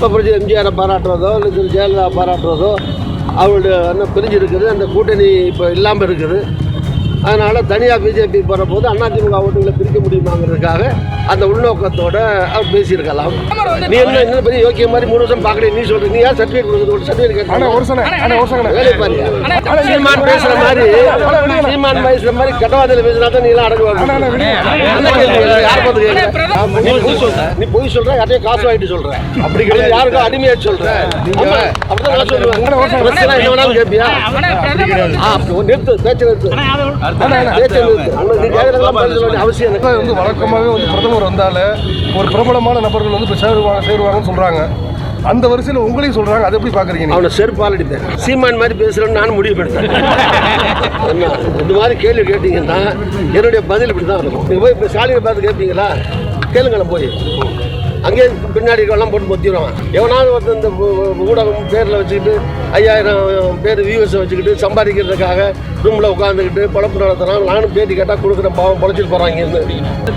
இப்போ எம்ஜிஆரை பாராட்டுறதோ இல்லை திரு ஜெயலலிதா பாராட்டுறதோ அவருடைய என்ன பிரிஞ்சு இருக்குது அந்த கூட்டணி இப்போ இல்லாமல் இருக்குது. அதனால் தனியாக பிஜேபி போகிற போது அதிமுக ஓட்டுகளை பிரிக்க முடியுமாங்கிறதுக்காக அந்த உள்நோக்கத்தோட அவர் பேசியிருக்கலாம் நீ என்ன என்ன பெரிய யோக்கிய மாதிரி மூணு வருஷம் பார்க்கல நீ சொல்ற நீ ஏன் சர்டிஃபிகேட் கொடுக்குறது சர்டிஃபிகேட் ஒரு ஒரு சனை வேலை பாருங்க சீமான் பேசுற மாதிரி சீமான் பேசுற மாதிரி கட்டவாதியில் பேசுனா தான் நீ எல்லாம் அடங்குவாங்க? யார் பார்த்து? நீ பொய் சொல்ற யார்ட்டையும் காசு வாங்கிட்டு சொல்ற அப்படி கிடையாது யாருக்கும் அடிமையா சொல்ற அப்படிதான் நான் சொல்லுவேன் கேட்பியா நிறுத்து பேச்சு நிறுத்து அவசியம் வந்து வழக்கமாகவே வந்து பிரதமர் வந்தாலே ஒரு பிரபலமான நபர்கள் வந்து இப்போ சேருவாங்க சேருவாங்கன்னு சொல்கிறாங்க அந்த வரிசையில் உங்களையும் சொல்கிறாங்க அதை எப்படி பார்க்குறீங்க அவனை செருப்பால் அடிப்பேன் சீமான் மாதிரி பேசுறேன்னு நான் முடிவு என்ன இந்த மாதிரி கேள்வி கேட்டீங்கன்னா என்னுடைய பதில் இப்படி தான் இருக்கும். நீங்கள் போய் இப்போ ஸ்டாலினை பார்த்து கேட்பீங்களா கேளுங்களேன் போய். அங்கேயே பின்னாடி எல்லாம் போட்டு பொத்திடுவான் எவனாவது ஒருத்தன் இந்த ஊடகம் பேரில் வச்சுக்கிட்டு ஐயாயிரம் பேர் வியூவர்ஸை வச்சுக்கிட்டு சம்பாதிக்கிறதுக்காக ரூமில் உட்காந்துக்கிட்டு பழப்பு நடத்துகிறான் நானும் பேட்டி கேட்டால் கொடுக்குற பாவம் பொழைச்சிட்டு போகிறாங்க இருந்து.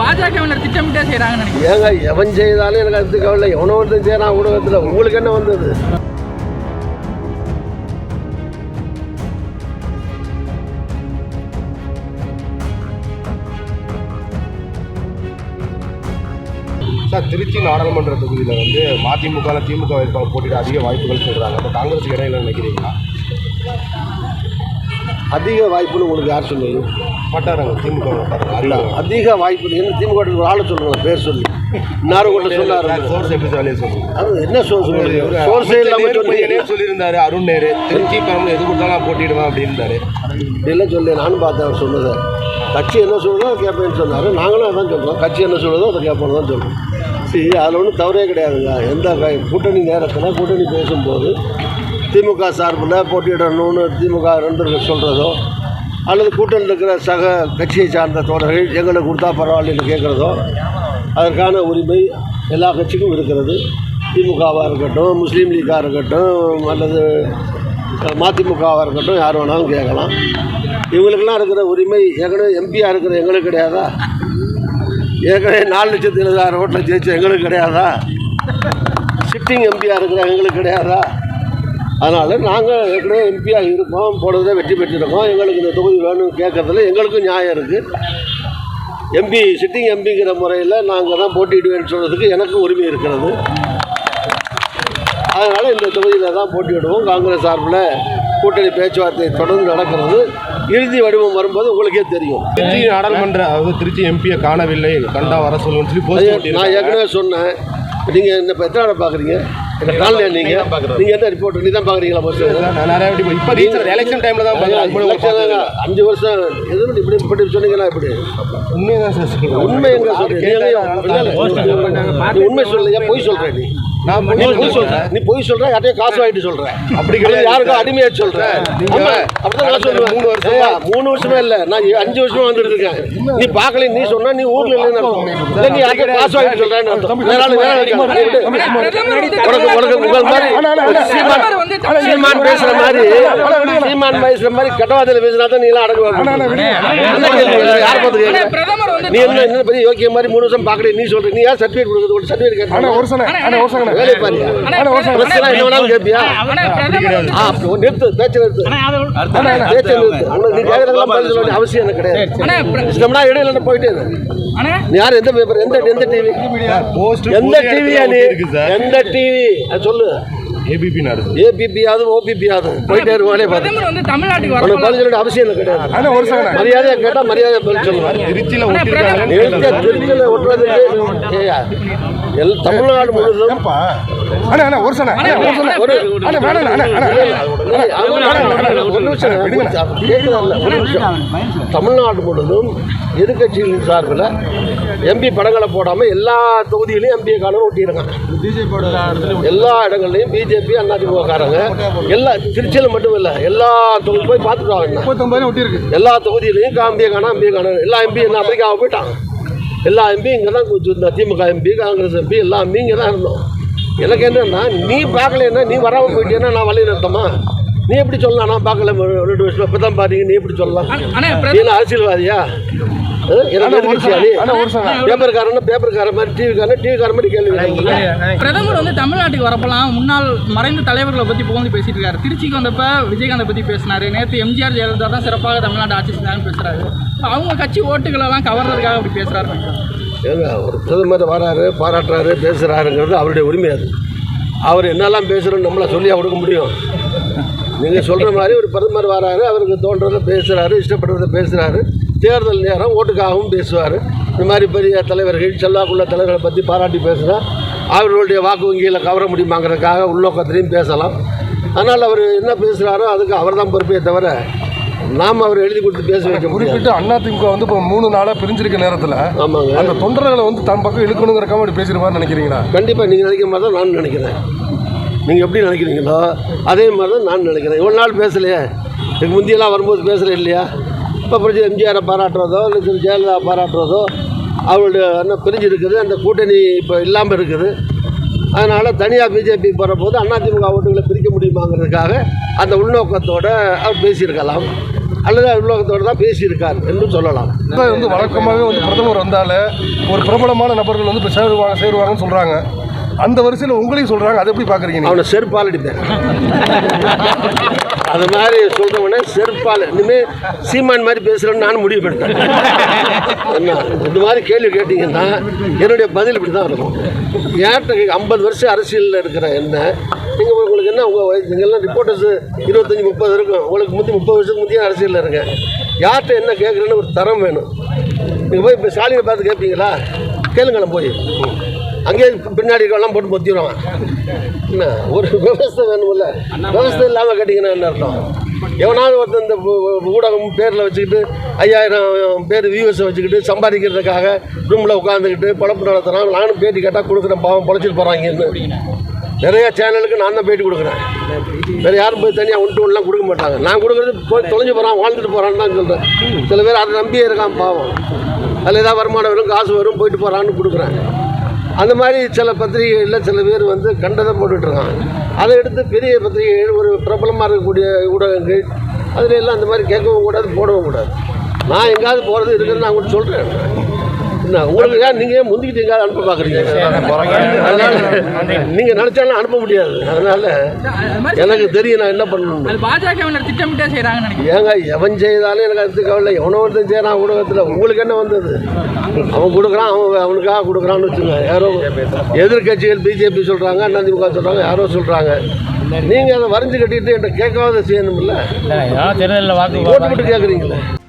பாஜகவினர் திட்டமிட்டே செய்யறாங்கன்னு நினைக்கிறேன். ஏங்க எவன் செய்தாலும் எனக்கு அது கவலை எவனோ ஒருத்தன் செய்யறான் ஊடகத்தில். உங்களுக்கு என்ன வந்தது? சார் திருச்சி நாடாளுமன்ற தொகுதியில் வந்து மதிமுக திமுக வேட்பாளர் போட்டியிட அதிக வாய்ப்புகள் சொல்கிறாங்க அப்போ காங்கிரஸ் இடையில நினைக்கிறீங்களா அதிக வாய்ப்புன்னு உங்களுக்கு யார் சொன்னீங்க? வட்டாரங்கள் திமுக அல்ல அதிக வாய்ப்பு. என்ன திமுக ஒரு ஆளை சொல்லுங்க பேர் சொல்லி. நார்கோட்டை சொன்னார். சோர்ஸ் எப்படி சொல்லி சொல்லுங்க அது என்ன சோர்ஸ் சோர்ஸே இல்லாமல் சொல்லி சொல்லியிருந்தாரு அருண் நேரு. திருச்சி பெரம்பலூர் எது கொடுத்தாலும் நான் போட்டிடுவேன் அப்படின்றாரு சொல்லி நானும் பார்த்தேன் அவர் சொன்னதை. கட்சி என்ன சொல்லுதோ கேட்பேன்னு சொன்னார். நாங்களும் அதான் சொல்கிறோம் கட்சி என்ன சொல்லுதோ அதை கேட்போம் தான் சொல்கிறோம் கட்சி அதில் ஒன்றும் தவறே கிடையாதுங்க. எந்த க- கூட்டணி நேரத்தில் கூட்டணி பேசும்போது திமுக சார்பில் போட்டியிடணும்னு திமுக நண்பர்கள் சொல்கிறதோ அல்லது கூட்டணியில் இருக்கிற சக கட்சியை சார்ந்த தோழர்கள் எங்களுக்கு கொடுத்தா பரவாயில்லன்னு கேட்குறதோ அதற்கான உரிமை எல்லா கட்சிக்கும் இருக்கிறது. திமுகவாக இருக்கட்டும் முஸ்லீம் லீக்காக இருக்கட்டும் அல்லது மதிமுகவாக இருக்கட்டும் யார் வேணாலும் கேட்கலாம். இவங்களுக்கெல்லாம் இருக்கிற உரிமை ஏற்கனவே எம்பியாக இருக்கிற எங்களுக்கு கிடையாதா? ஏற்கனவே நாலு லட்சத்து எழுபதாயிரம் ஓட்டில் ஜெயிச்சு எங்களுக்கு கிடையாதா? சிட்டிங் எம்பியாக இருக்கிற எங்களுக்கு கிடையாதா? அதனால் நாங்கள் ஏற்கனவே எம்பியாக இருக்கோம் போனதை வெற்றி பெற்றிருக்கோம். எங்களுக்கு இந்த தொகுதி வேணும்னு கேட்கறதுல எங்களுக்கும் நியாயம் இருக்குது எம்பி சிட்டிங் எம்பிங்கிற முறையில் நாங்கள் தான் போட்டியிடுவேன்னு சொல்கிறதுக்கு எனக்கும் உரிமை இருக்கிறது. அதனால் இந்த தொகுதியில் தான் போட்டியிடுவோம். காங்கிரஸ் சார்பில் கூட்டணி பேச்சுவார்த்தை தொடர்ந்து நடக்கிறது. இறுதி வடிவம் வரும்போது உங்களுக்கே தெரியும். திருச்சி நாடாளுமன்ற அதாவது திருச்சி எம்பியை காணவில்லை கண்டா வர சொல்லுன்னு சொல்லி நான் ஏற்கனவே சொன்னேன். நீங்கள் இந்த இப்போ எத்தனை பார்க்குறீங்க இந்த காலையில் நீங்கள் நீங்கள் என்ன ரிப்போர்ட் நீ தான் பார்க்குறீங்களா ஃபஸ்ட்டு நிறைய வாட்டி இப்போ ரீசன் எலெக்ஷன் டைமில் தான் பார்க்குறேன். அஞ்சு வருஷம் எது இப்படி இப்படி சொன்னீங்கன்னா இப்படி சார் சொல்றேன். உண்மை எங்க நீ உண்மை சொல்லையா பொய் சொல்ற நீ. நான் நீ பொய் சொல்ற. நீ பொய் சொல்ற யார்ட்டையும் காசு வாங்கிட்டு சொல்ற. அப்படி கிடையாது. யாருக்கும் அடிமையா சொல்ற. நீங்க ஆமா, அப்படிதான் நான் சொல்லுவேன். மூணு வருஷமா- மூணு வருஷமே இல்ல. நான் அஞ்சு வருஷமா வந்துட்டு இருக்கேன். நீ பார்க்கல நீ சொன்னா நீ ஊர்ல இல்லைன்னு நீ யார்ட்டையும் காசு வாங்கிட்டு. உனக்கு உனக்கு உங்கள் மாதிரி சீமான் பேசுற மாதிரி சீமான் பேசுற மாதிரி கட்டவாதியில் பேசுனா தான் நீ எல்லாம் அடங்குவாங்க? யார் பார்த்து கேட்குற? பிரதமர் வந்து நீ என்ன என்ன பெரிய யோக்கிய மாதிரி மூணு வருஷம் பார்க்கல நீ சொல்ற. நீ ஏன் சர்டிஃபிகேட் கொடுக்குறது? ஒரு சர்டிஃபிகேட் ஒரு ஒரு வேலை பாருங்க பிரச்சனை என்ன வேணாலும் கேட்பியா ஆனா பிரதமர் வந்து ஆ அப்போ நிறுத்து பேச்சு நிறுத்து பேச்சு நிறுத்து உனக்கு நீ கேட்கறதெல்லாம் பதில் சொல்ல வேண்டிய அவசியம் எனக்கு கிடையாது இஷ்டம்னா இடையில போயிட்டே நீ யார் எந்த பேப்பர் எந்த எந்த டிவி போஸ்ட் எந்த டிவியா நீ எந்த டிவி சொல்லு ஏபிபி ஏபிபியாவது ஓபிபியாவது போயிட்டே இருவானே பாரு பிரதமர் வந்து தமிழ்நாட்டுக்கு பதில் சொல்ல அவசியம் எனக்கு கிடையாது அண்ணா ஒரு சனை மரியாதையா கேட்டா மரியாதை பதில் சொல்லுவேன் திருச்சியில் எல் தமிழ்நாடு முழுவதும் ஏன்பா அண்ணா அண்ணா ஒரு சனை அண்ணா ஒரு சனை ஒரு அண்ணா வேணாம் அண்ணா அண்ணா ஒரு நிமிஷம். கேட்குதல்ல ஒரு நிமிஷம். தமிழ்நாடு முழுவதும் எதிர்கட்சிகளின் சார்பில் எம்பி படங்களை போடாமல் எல்லா தொகுதியிலையும் எம்பியை காலம் ஒட்டியிருக்காங்க எல்லா இடங்கள்லையும் பிஜேபி அதிமுககாரங்க எல்லா திருச்சியில் மட்டும் இல்லை எல்லா தொகுதி போய் பார்த்துட்டு எல்லா தொகுதியிலையும் காம்பியை காணா எம்பியை காண. எல்லா எம்பி என்ன அமெரிக்காவை போயிட்டாங்க. எல்லா எம்பியும் இங்கே தான் கூச்சிருந்தோம் திமுக எம்பி காங்கிரஸ் எம்பி எல்லா எம்பியும் இங்கே தான் இருந்தோம். எனக்கு என்னன்னா நீ பார்க்கலன்னா நீ வராமல் போயிட்டேன்னா நான் வழி நடத்தமா? நீ எப்படி சொல்லலாம் நான் பார்க்கல. ஒரு ரெண்டு வருஷம் இப்போ தான் பாத்தீங்க. நீ எப்படி சொல்லலாம்? நீ அரசியல்வாதியா? பிரதமர் வந்து தமிழ்நாட்டுக்கு வரப்பலாம் முன்னாள் மறைந்த தலைவர்களை பத்தி புகழ்ந்து பேசிட்டு இருக்காரு. திருச்சிக்கு வந்தப்ப விஜயகாந்தை பத்தி பேசினாரு. நேற்று எம்ஜிஆர் ஜெயலலிதா தான் சிறப்பாக தமிழ்நாடு ஆட்சி செஞ்சாங்கன்னு பேசுறாரு. அவங்க கட்சி ஓட்டுகள் எல்லாம் கவர்றதுக்காக அப்படி பேசுறாரு ஏங்க ஒரு பிரதமர் வராரு பாராட்டுறாரு பேசுகிறாருங்கிறது அவருடைய உரிமை அது. அவர் என்னெல்லாம் பேசுகிறோன்னு நம்மளை சொல்லியா கொடுக்க முடியும்? நீங்கள் சொல்கிற மாதிரி ஒரு பிரதமர் வராரு அவருக்கு தோன்றதை பேசுகிறாரு இஷ்டப்படுறதை பேசுகிறாரு தேர்தல் நேரம் ஓட்டுக்காகவும் பேசுவார். இந்த மாதிரி பெரிய தலைவர்கள் செல்வாக்குள்ள தலைவர்களை பற்றி பாராட்டி பேசுனா அவர்களுடைய வாக்கு வங்கியில் கவர முடியுமாங்கிறதுக்காக உள்நோக்கத்திலையும் பேசலாம். அதனால் அவர் என்ன பேசுகிறாரோ அதுக்கு அவர் தான் பொறுப்பே தவிர நாம் அவர் எழுதி கொடுத்து பேச வைக்க குறிப்பிட்டு அதிமுக வந்து இப்போ மூணு நாளாக பிரிஞ்சிருக்க நேரத்தில் ஆமாங்க. அந்த தொண்டர்களை வந்து தன் பக்கம் இழுக்கணுங்கிறக்காம அப்படி பேசிருப்பான்னு நினைக்கிறீங்களா? கண்டிப்பாக நீங்கள் நினைக்கிற மாதிரி தான் நான் நினைக்கிறேன். நீங்கள் எப்படி நினைக்கிறீங்களோ அதே மாதிரி தான் நான் நினைக்கிறேன். இவ்வளோ நாள் பேசலையே. எனக்கு முந்தியெல்லாம் வரும்போது பேசலை இல்லையா? இப்போ பிடிச்சி எம்ஜிஆரை பாராட்டுறதோ இல்லை திரு ஜெயலலிதா பாராட்டுறதோ அவருடைய என்ன பிரிஞ்சு இருக்குது அந்த கூட்டணி இப்போ இல்லாமல் இருக்குது. அதனால் தனியாக பிஜேபி போகிறபோது அதிமுக ஓட்டுகளை பிரிக்க முடியுமாங்கிறதுக்காக அந்த உள்நோக்கத்தோட அவர் பேசியிருக்கலாம். அல்லது உள்நோக்கத்தோடு தான் பேசியிருக்கார் என்று சொல்லலாம். இப்போ வந்து வழக்கமாகவே வந்து பிரதமர் வந்தாலே ஒரு பிரபலமான நபர்கள் வந்து இப்போ சேருவாங்க சேருவாங்கன்னு சொல்கிறாங்க அந்த வரிசையில் உங்களையும் சொல்கிறாங்க அதை எப்படி பார்க்குறீங்க அவனை செருப்பால் அடிப்பேன் அது மாதிரி சொல்கிறவனே செருப்பால். இனிமேல் சீமான் மாதிரி பேசுகிறேன்னு நான் முடிவு பண்ணிட்டேன். என்ன? இந்த மாதிரி கேள்வி கேட்டிங்கன்னா என்னுடைய பதில் இப்படி தான் இருக்கும் ஏன்ட்ட ஐம்பது வருஷம் அரசியலில் இருக்கிற என்ன? நீங்கள் உங்களுக்கு என்ன? உங்கள் வயசு நீங்கள்லாம் ரிப்போர்ட்டர்ஸ் இருபத்தஞ்சி முப்பது இருக்கும். உங்களுக்கு முந்தி முப்பது வருஷத்துக்கு முந்தைய அரசியலில் இருக்கேன் யார்கிட்ட என்ன கேட்குறேன்னு ஒரு தரம் வேணும். நீங்கள் போய் இப்போ ஸ்டாலினை பார்த்து கேட்பீங்களா கேளுங்களேன் போய். அங்கேயே பின்னாடி எல்லாம் போட்டு பொத்திடுவாங்க. என்ன ஒரு விவசாயம் வேணுமில்ல விவசாயம் இல்லாமல் கேட்டிங்கன்னா என்ன அர்த்தம்? எவனாவது ஒருத்தன் இந்த ஊடகம் பேரில் வச்சுக்கிட்டு ஐயாயிரம் பேர் வியூவர்ஸை வச்சுக்கிட்டு சம்பாதிக்கிறதுக்காக ரூமில் உட்காந்துக்கிட்டு பழப்பு நடத்துகிறான் நானும் பேட்டி கேட்டால் கொடுக்குறேன் பாவம் பொழைச்சிட்டு போகிறாங்கன்னு நிறையா சேனலுக்கு நான் தான் பேட்டி கொடுக்குறேன். வேறு யாரும் போய் தனியாக ஒன்று ஒன்லாம் கொடுக்க மாட்டாங்க. நான் கொடுக்குறது போய் தொலைஞ்சு போகிறான் வாழ்ந்துட்டு போகிறான்னு தான் சொல்கிறேன் சில பேர் அதை நம்பியே இருக்கான் பாவம். அதில் ஏதாவது வருமானம் வரும் காசு வரும் போயிட்டு போகிறான்னு கொடுக்குறேன். அந்த மாதிரி சில பத்திரிகைகளில் சில பேர் வந்து கண்டதை போட்டுட்ருக்கான் அதை எடுத்து பெரிய பத்திரிகைகள் ஒரு பிரபலமாக இருக்கக்கூடிய ஊடகங்கள் அதில் எல்லாம் அந்த மாதிரி கேட்கவும் கூடாது போடவும் கூடாது. நான் எங்கேயாவது போகிறது இருக்குன்னு நான் உங்களுக்கு சொல்கிறேன் என்ன உங்களுக்கு ஏன் நீங்கள் முந்திக்கிட்டு எங்கேயாவது அனுப்ப பார்க்குறீங்க? அதனால் நீங்கள் நினச்சாலும் அனுப்ப முடியாது. அதனால் எனக்கு தெரியும் நான் என்ன பண்ணணும் அது பாஜகவினர் திட்டமிட்டே செய்றாங்கன்னு நினைக்கிறேன். ஏங்க எவன் செய்தாலும் எனக்கு அது கவலை எவனோ ஒருத்தன் செய்கிறான் ஊடகத்தில் உங்களுக்கு என்ன வந்தது? அவன் கொடுக்குறான் அவன் அவனுக்காக கொடுக்குறான்னு வச்சுங்க யாரோ எதிர்க்கட்சிகள் பிஜேபி சொல்கிறாங்க அதிமுக சொல்கிறாங்க யாரோ சொல்கிறாங்க நீங்கள் அதை வரைஞ்சு கட்டிட்டு என்கிட்ட கேட்காத செய்யணும்ல? ஓட்டு போட்டு கேட்குறீங்களே?